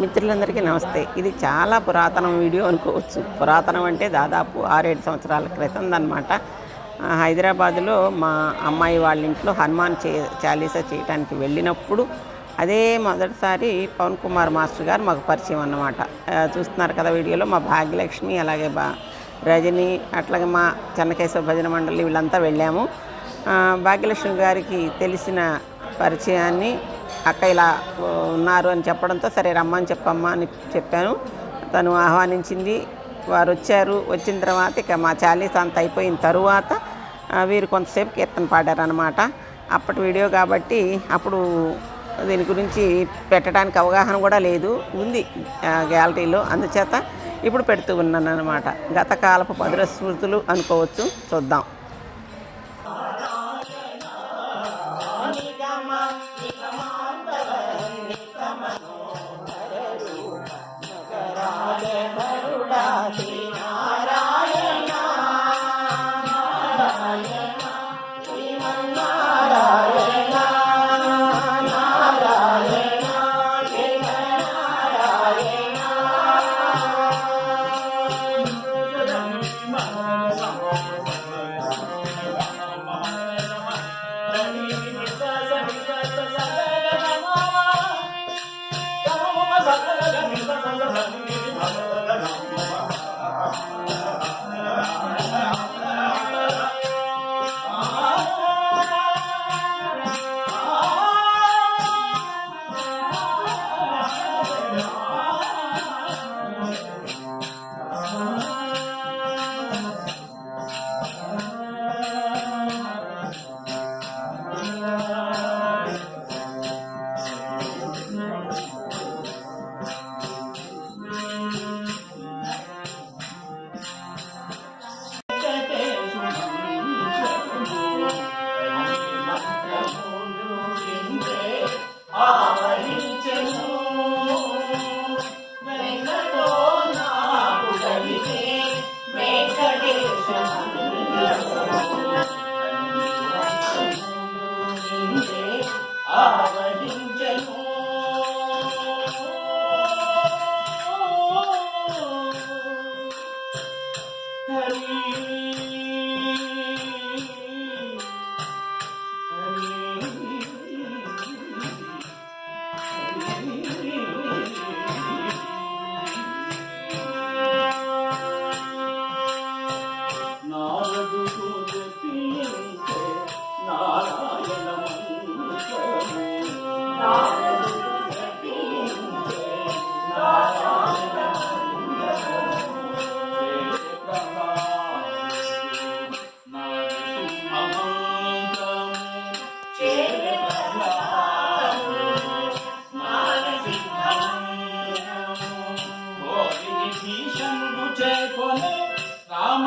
మిత్రులందరికీ నమస్తే. ఇది చాలా పురాతనం వీడియో అనుకోవచ్చు. పురాతనం అంటే దాదాపు ఆరేడు సంవత్సరాల క్రితం అనమాట హైదరాబాదులో మా అమ్మాయి వాళ్ళ ఇంట్లో హనుమాన్ చే చాలీసా చేయడానికి వెళ్ళినప్పుడు అదే మొదటిసారి పవన్ కుమార్ మాస్టర్ గారు మాకు పరిచయం అన్నమాట. చూస్తున్నారు కదా వీడియోలో మా భాగ్యలక్ష్మి అలాగే బా రజని అట్లాగే మా చెన్నకేశ్వర భజన మండలి వీళ్ళంతా వెళ్ళాము. భాగ్యలక్ష్మి గారికి తెలిసిన పరిచయాన్ని అక్క ఇలా ఉన్నారు అని చెప్పడంతో సరే రమ్మని చెప్పమ్మా అని చెప్పాను. తను ఆహ్వానించింది. వారు వచ్చారు. వచ్చిన తర్వాత ఇక మా చాలీస్ అంత అయిపోయిన తరువాత వీరు కొంతసేపు కీర్తన పాడారనమాట అప్పటి వీడియో కాబట్టి అప్పుడు దీని గురించి పెట్టడానికి అవగాహన కూడా లేదు. ఉంది ఆ, గ్యాలరీలో. అందుచేత ఇప్పుడు పెడుతూ ఉన్నాను అనమాట గత కాలపు పదుల స్మృతులు అనుకోవచ్చు. చూద్దాం. Bye. 아, 감사합니다.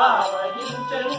ఆవహించను